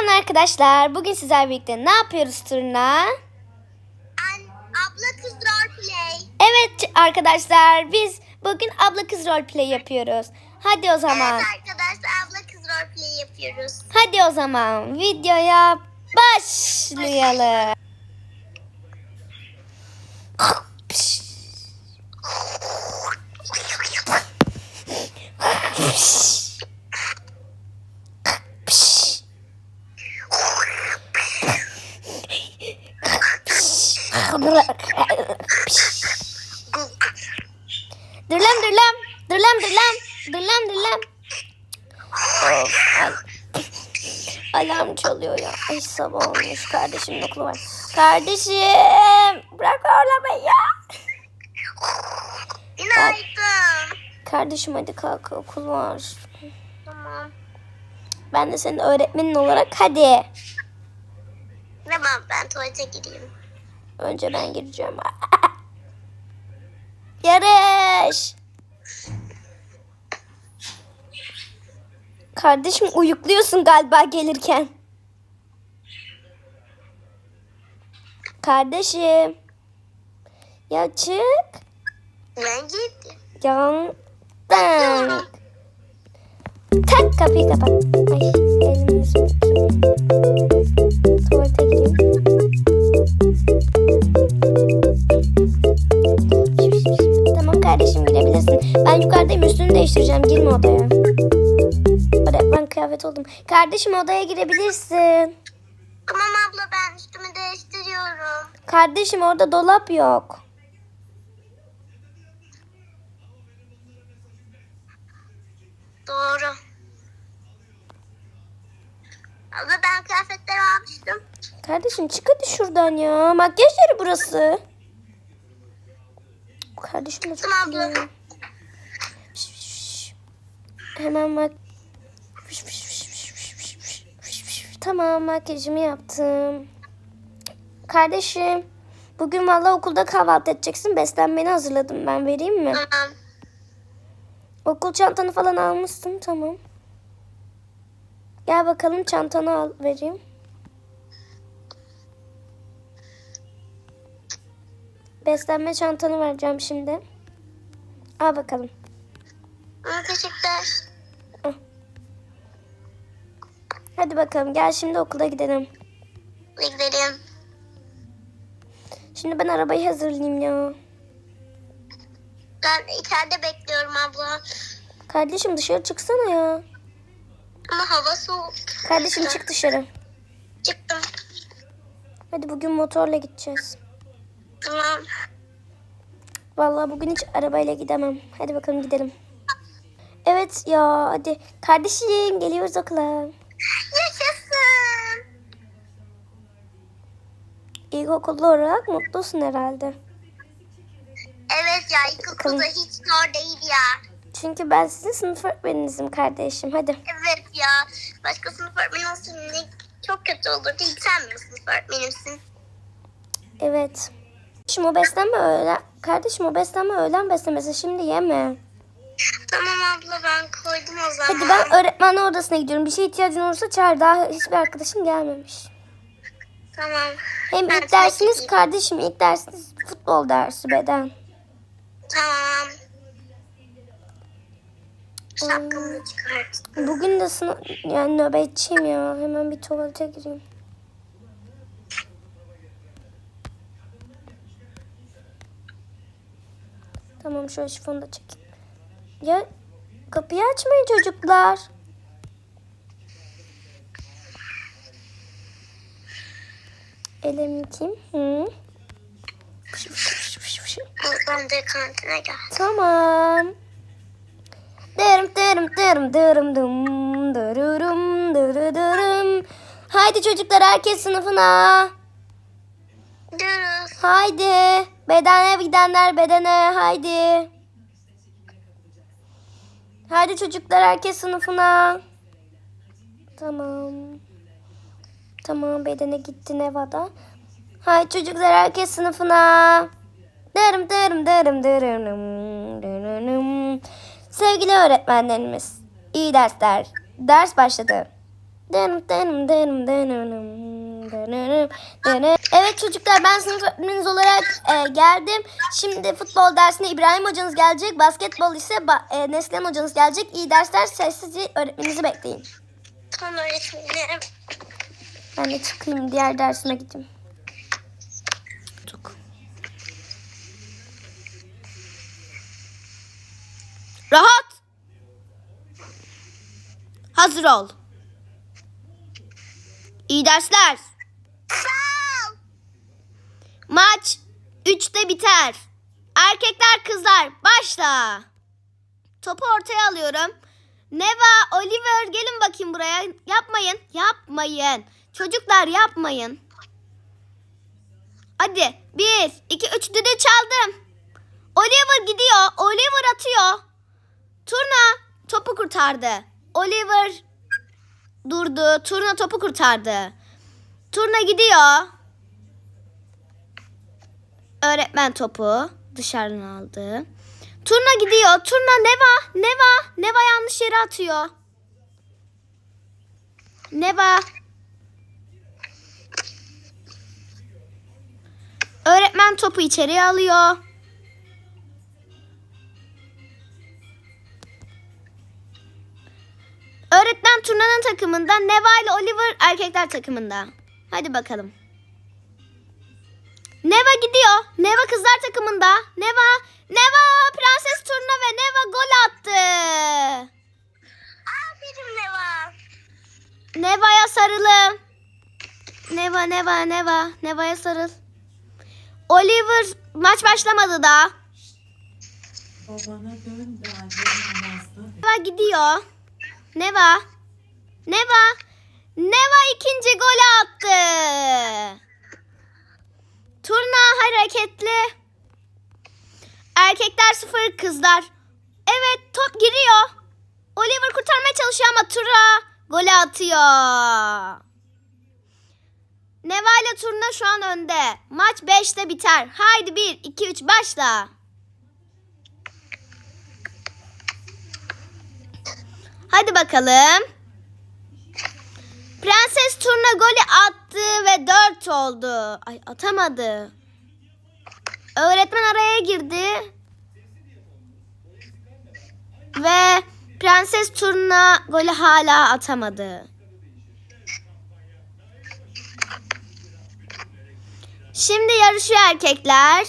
Selam arkadaşlar. Bugün sizlerle birlikte ne yapıyoruz turna? An abla kız roleplay. Evet arkadaşlar biz bugün abla kız roleplay yapıyoruz. Hadi o zaman. Evet arkadaşlar abla kız roleplay yapıyoruz. Hadi o zaman videoya başlayalım. Dur lan. Dur lan dur lan. Of, ay. Alarm çalıyor ya. Ay sabah olmuş. Kardeşimin okulu var. Kardeşim. Bırak ağlamayı ya. Günaydın. Kardeşim hadi kalk okul var. Tamam. Ben de senin öğretmenin olarak hadi. Tamam ben tuvalete gireyim. Önce ben gireceğim. Yarış. Kardeşim uyukluyorsun galiba gelirken. Kardeşim. Ya çık. Ben gittim. Yan. Tak kapıyı kapat. Ay elimi sürttüm. Tuvalete gireyim. Değiştireceğim. Girme odaya. Öğretmen kıyafet oldum. Kardeşim odaya girebilirsin. Tamam abla ben üstümü değiştiriyorum. Kardeşim orada dolap yok. Doğru. Abla ben kıyafetleri almıştım. Kardeşim çık hadi şuradan ya. Makyaj yeri burası. Kardeşim de çok Tamam abla. iyi. Hemen mak... Tamam makyajımı yaptım. Kardeşim bugün valla okulda kahvaltı edeceksin. Beslenmeni hazırladım ben vereyim mi? Tamam. Okul çantanı falan almışsın tamam. Gel bakalım çantanı al vereyim. Beslenme çantanı vereceğim şimdi. Al bakalım. Teşekkürler. Hadi bakalım gel şimdi okula gidelim. Gidelim. Şimdi ben arabayı hazırlayayım ya. Ben içeride bekliyorum abla. Kardeşim dışarı çıksana ya. Ama hava soğuk. Kardeşim çık dışarı. Çıktım. Hadi bugün motorla gideceğiz. Tamam. Vallahi bugün hiç arabayla gidemem. Hadi bakalım gidelim. Evet ya hadi. Kardeşim geliyoruz okula. Yaşasın. İlkokulda olarak mutlusun herhalde. Evet ya ilkokulda hiç zor değil ya. Çünkü ben sizin sınıf öğretmeninizim kardeşim. Hadi. Evet ya. Başka sınıf öğretmeni olsa ne çok kötü olurdu. İlk sen mi sınıf öğretmenimsin? Evet. Şimdi o beslenme öğlen. Kardeşim o beslenme öğlen beslemesi şimdi yeme. Tamam abla ben koydum o zaman. Hadi ben öğretmen odasına gidiyorum. Bir şey ihtiyacın olursa çağır. Daha hiçbir arkadaşın gelmemiş. Tamam. Hem Ben ilk dersiniz takip kardeşim ilk dersiniz futbol dersi beden. Tamam. Şapkamı çıkart. Bugün de sınıf yani nöbetçiyim ya. Hemen bir tuvalete gireyim. Tamam şöyle şifonu da çekeyim. Ya kapıyı açmayın çocuklar. Elimi kim? Hı? Ben de kantine gel. Tamam. Dırım dırım dırım dırım dım dırırım dırırım. Haydi çocuklar herkes sınıfına. Görürüz. Haydi. Bedene gidenler bedene haydi. Haydi çocuklar herkes sınıfına. Tamam. Tamam bedene gitti Nevada. Haydi çocuklar herkes sınıfına. Dırım dırım dırım dırım dırım. Sevgili öğretmenlerimiz, iyi dersler. Ders başladı. Dönüm, dönüm, dönüm, dönüm. Evet çocuklar ben sınıf öğretmeniniz olarak e, geldim. Şimdi futbol dersine İbrahim hocanız gelecek. Basketbol ise ba- e, Neslihan hocanız gelecek. İyi dersler sessizce öğretmeninizi bekleyin. Tamam öğretmenim. Ben de çıkayım diğer dersime gideyim. Rahat. Hazır ol. İyi dersler. Maç 3'te biter. Erkekler kızlar başla. Topu ortaya alıyorum. Neva, Oliver gelin bakayım buraya. Yapmayın, yapmayın. Çocuklar yapmayın. Hadi. Bir, iki, üç düdüğü çaldım. Oliver gidiyor. Oliver atıyor. Turna topu kurtardı. Oliver durdu. Turna topu kurtardı. Turna gidiyor. Öğretmen topu dışarıdan aldı. Turna gidiyor. Turna Neva. Neva. Neva yanlış yere atıyor. Neva. Öğretmen topu içeriye alıyor. Öğretmen turnanın takımında, Neva ile Oliver erkekler takımında. Hadi bakalım. Neva gidiyor. Neva kızlar takımında. Neva, Neva prenses turna ve Neva gol attı. Aferin Neva. Neva'ya sarılın. Neva, Neva, Neva. Neva'ya sarıl. Oliver maç başlamadı da. Babana dön de annenin namazda. Neva gidiyor. Neva. Neva. Neva ikinci golü attı. Turna hareketli. Erkekler sıfır kızlar. Evet top giriyor. Oliver kurtarmaya çalışıyor ama Tura golü atıyor. Neva ile Turna şu an önde. Maç 5'te biter. Haydi 1, 2, 3 başla. Hadi bakalım. Prenses Turna golü attı ve 4 oldu. Ay atamadı. Öğretmen araya girdi. Ve Prenses Turna golü hala atamadı. Şimdi yarışıyor erkekler.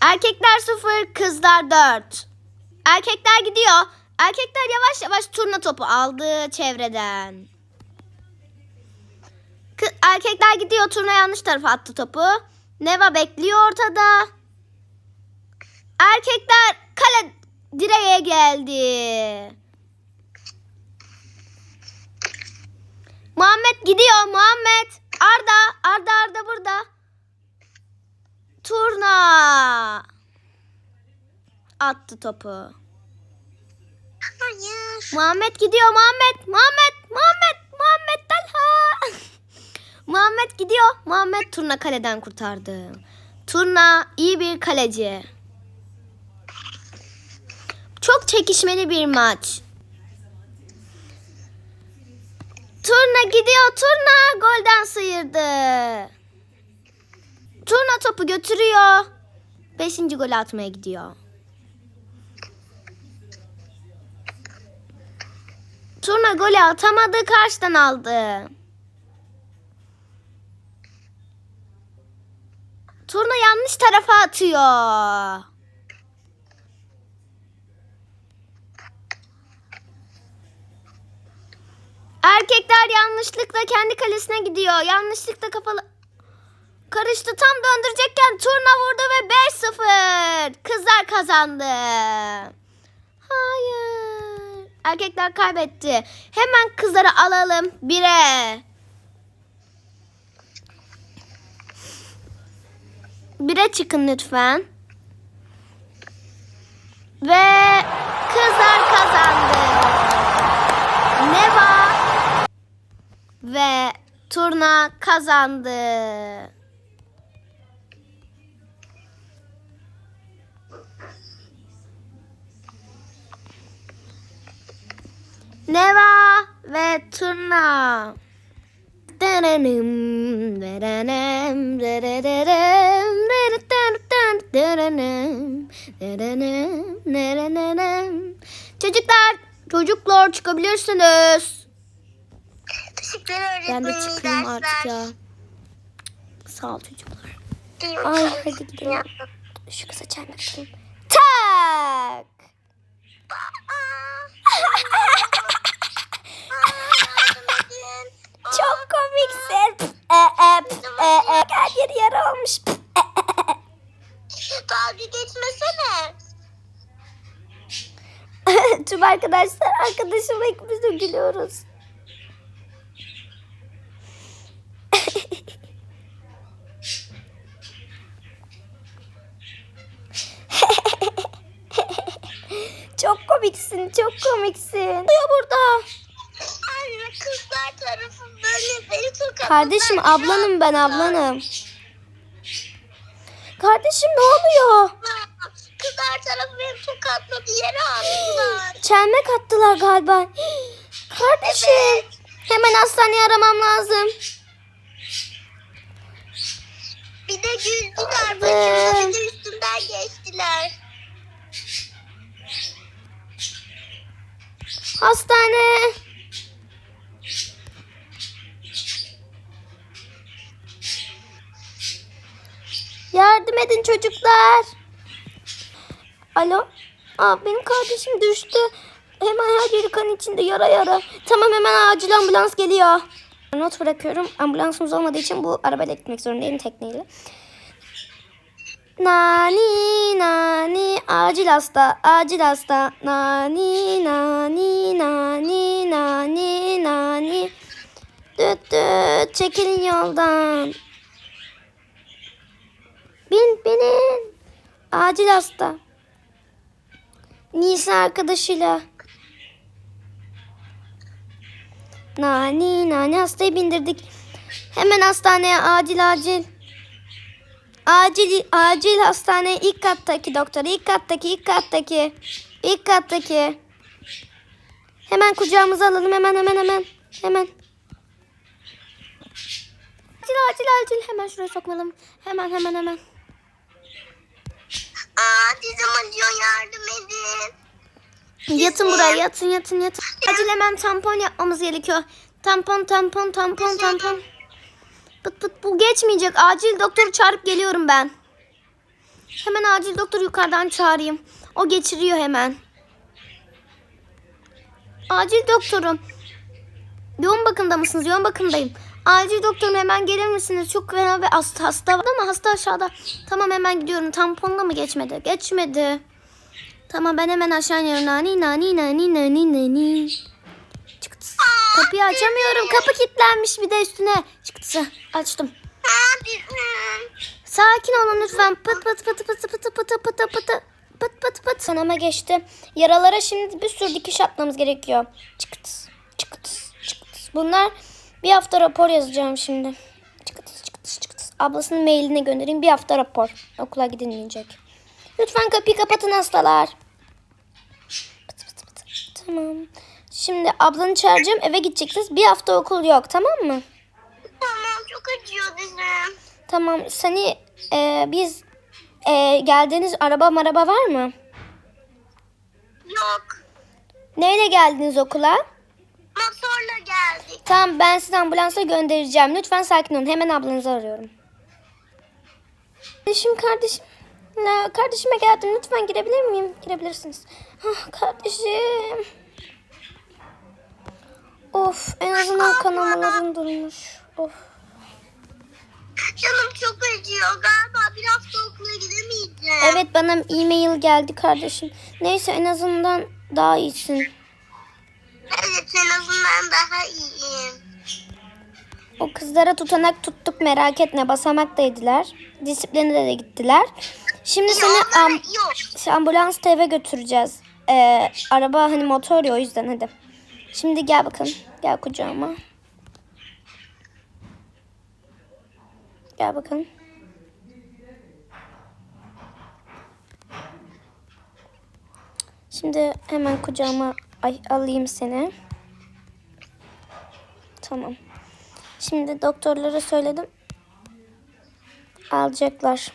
Erkekler 0, kızlar 4. Erkekler gidiyor. Erkekler yavaş yavaş turna topu aldı çevreden. Erkekler gidiyor turna yanlış tarafa attı topu. Neva bekliyor ortada. Erkekler kale direğe geldi. Muhammed gidiyor Muhammed. Arda Arda Arda burada. Turna attı topu. Muhammed gidiyor Muhammed. Muhammed. Muhammed. Muhammed Talha. Muhammed gidiyor. Muhammed Turna kaleden kurtardı. Turna iyi bir kaleci. Çok çekişmeli bir maç. Turna gidiyor. Turna golden sıyırdı. Turna topu götürüyor. Beşinci gol atmaya gidiyor. Turna golü atamadı karşıdan aldı. Turna yanlış tarafa atıyor. Erkekler yanlışlıkla kendi kalesine gidiyor. Yanlışlıkla kafalı karıştı. Tam döndürecekken turna vurdu ve 5-0. Kızlar kazandı. Hayır. Erkekler kaybetti. Hemen kızları alalım. Bire. Bire çıkın lütfen. Ve kızlar kazandı. Neva ve turna kazandı. Neva ve Turna. Çocuklar, çocuklar çıkabilirsiniz. Ben de çıkayım artık ya. Sağ ol çocuklar. Ay hadi gidelim. Şu kısa çaymak E, e. Her yeri yara olmuş. Dalga geçmesene. Tüm arkadaşlar arkadaşımla ikimiz de gülüyoruz. çok komiksin, çok komiksin. Oluyor burada. Kızlar tarafı böyle beni tokatladılar. Kardeşim ablanım ben ablanım. Kardeşim ne oluyor? Kızlar tarafı beni tokatladı yere attılar. Çelmek attılar galiba. Kardeşim. Hemen hastaneye aramam lazım. Bir de güldüler başımda bir de üstümden geçtiler. Hastane. Yardım edin çocuklar. Alo. Aa, benim kardeşim düştü. Hemen her yeri kan içinde yara yara. Tamam hemen acil ambulans geliyor. Not bırakıyorum. Ambulansımız olmadığı için bu arabayla gitmek zorundayım tekneyle. Nani nani acil hasta acil hasta nani nani nani nani nani düt düt çekilin yoldan bin binin. Acil hasta. Nisa arkadaşıyla. Nani nani hastayı bindirdik. Hemen hastaneye acil acil. Acil acil hastane ilk kattaki doktor ilk kattaki ilk kattaki ilk kattaki. Hemen kucağımıza alalım hemen hemen hemen hemen. Acil acil acil. Hemen şuraya sokmalım. Hemen hemen hemen Aa dizim acıyor yardım edin. yatın buraya yatın yatın yatın acil hemen tampon yapmamız gerekiyor tampon tampon tampon tampon Pıt pıt bu geçmeyecek acil doktoru çağırıp geliyorum ben hemen acil doktoru yukarıdan çağırayım o geçiriyor hemen Acil doktorum. Yoğun bakımda mısınız? Yoğun bakımdayım. Acil doktorum hemen gelir misiniz? Çok fena bir hasta, hasta var ama hasta aşağıda. Tamam hemen gidiyorum. Tamponla mı geçmedi? Geçmedi. Tamam ben hemen aşağı iniyorum. Nani nani nani nani nani. Çıktı. Kapıyı açamıyorum. Kapı kilitlenmiş bir de üstüne. Çıktı. Açtım. Sakin olun lütfen. Pıt pıt pıt pıt pıt pıt pıt pıt pıt pıt pıt pıt. Kanama geçti. Yaralara şimdi bir sürü dikiş atmamız gerekiyor. Çıkıt çıkıt çıkıt. Bunlar bir hafta rapor yazacağım şimdi. Ablasının mailine göndereyim bir hafta rapor. Okula gidilmeyecek. Lütfen kapıyı kapatın hastalar. Pıt pıt pıt. Tamam. Şimdi ablanı çağıracağım eve gideceksiniz. Bir hafta okul yok tamam mı? Tamam çok acıyor dizim. Tamam seni e, biz e, geldiğiniz araba maraba var mı? Yok. Neyle geldiniz okula? Motorla geldik. Tamam ben sizi ambulansa göndereceğim. Lütfen sakin olun. Hemen ablanızı arıyorum. Kardeşim kardeşim. Kardeşime geldim. Lütfen girebilir miyim? Girebilirsiniz. Ah, kardeşim. Of en azından kanamaların durmuş. Of. Canım çok acıyor. Galiba bir hafta okula gidemeyeceğim. Evet bana e-mail geldi kardeşim. Neyse en azından daha iyisin. Evet en azından daha iyiyim. O kızlara tutanak tuttuk merak etme basamaktaydılar. Disipline de, de gittiler. Şimdi seni am- ambulans eve götüreceğiz. Ee, araba hani motor ya o yüzden hadi. Şimdi gel bakalım. Gel kucağıma. Gel bakalım. Şimdi hemen kucağıma ay, alayım seni. Tamam. Şimdi doktorlara söyledim. Alacaklar.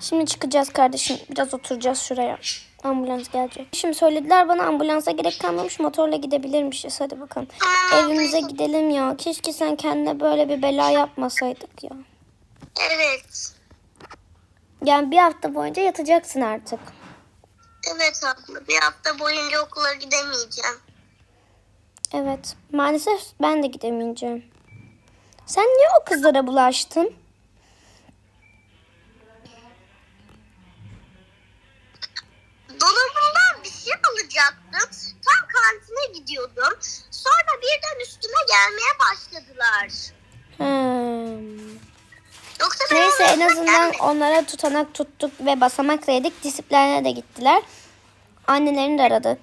Şimdi çıkacağız kardeşim. Biraz oturacağız şuraya. Ambulans gelecek. Şimdi söylediler bana ambulansa gerek kalmamış motorla gidebilirmişiz. Hadi bakalım. Evimize gidelim ya. Keşke sen kendine böyle bir bela yapmasaydık ya. Evet. Yani bir hafta boyunca yatacaksın artık. Evet abla. Bir hafta boyunca okula gidemeyeceğim. Evet. Maalesef ben de gidemeyeceğim. Sen niye o kızlara bulaştın? Dolabımdan bir şey alacaktım. Tam kantine gidiyordum. Sonra birden üstüme gelmeye başladılar. Hmm. Yoksa ben Neyse en azından gelmedim. onlara tutanak tuttuk ve basamak yedik. Disipline de gittiler. Annelerini de aradık.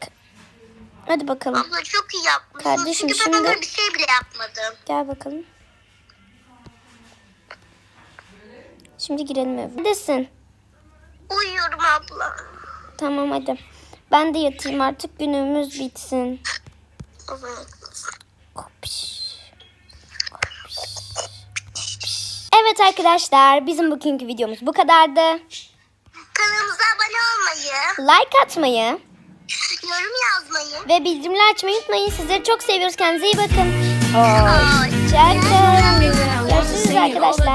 Hadi bakalım. Abla çok iyi yapmışsın. Kardeşim, Çünkü ben şimdi- onlara bir şey bile yapmadım. Gel bakalım. Şimdi girelim eve. Neredesin? Uyuyorum abla. Tamam hadi. Ben de yatayım artık günümüz bitsin. Evet. Evet arkadaşlar bizim bugünkü videomuz bu kadardı. Kanalımıza abone olmayı, Like atmayı yorum yazmayı. ve bildirimleri açmayı unutmayın. Sizleri çok seviyoruz. Kendinize iyi bakın. Hoşça Hoşçakalın. Görüşürüz arkadaşlar.